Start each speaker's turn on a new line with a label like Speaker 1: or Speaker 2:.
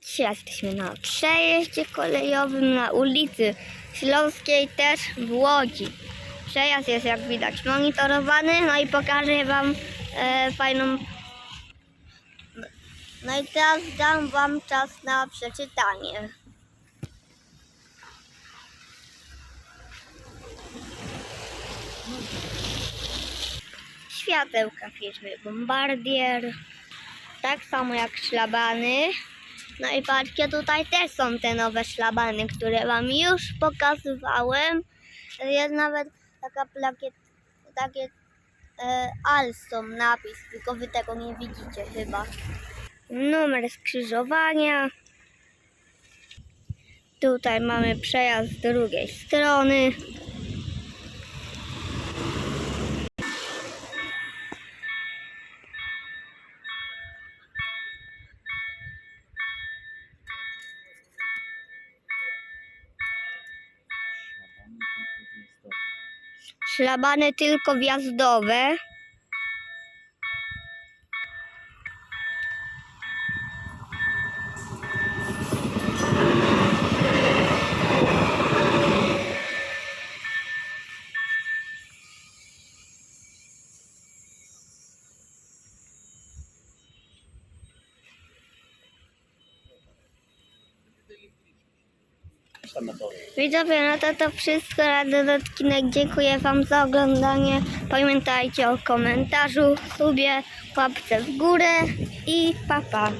Speaker 1: Dzisiaj jesteśmy na przejeździe kolejowym na ulicy Śląskiej też w Łodzi. Przejazd jest jak widać monitorowany, no i pokażę Wam e, fajną... No i teraz dam Wam czas na przeczytanie. Światełka firmy Bombardier. Tak samo jak szlabany. No i patrzcie, tutaj też są te nowe szlabany, które Wam już pokazywałem. Jest nawet taka plakiet, takie e, Alstom napis, tylko Wy tego nie widzicie chyba. Numer skrzyżowania. Tutaj mamy przejazd z drugiej strony. Szlabany tylko wjazdowe. Widzowie, no to to wszystko na ten odcinek. Dziękuję Wam za oglądanie. Pamiętajcie o komentarzu, subie, łapce w górę i papa. Pa.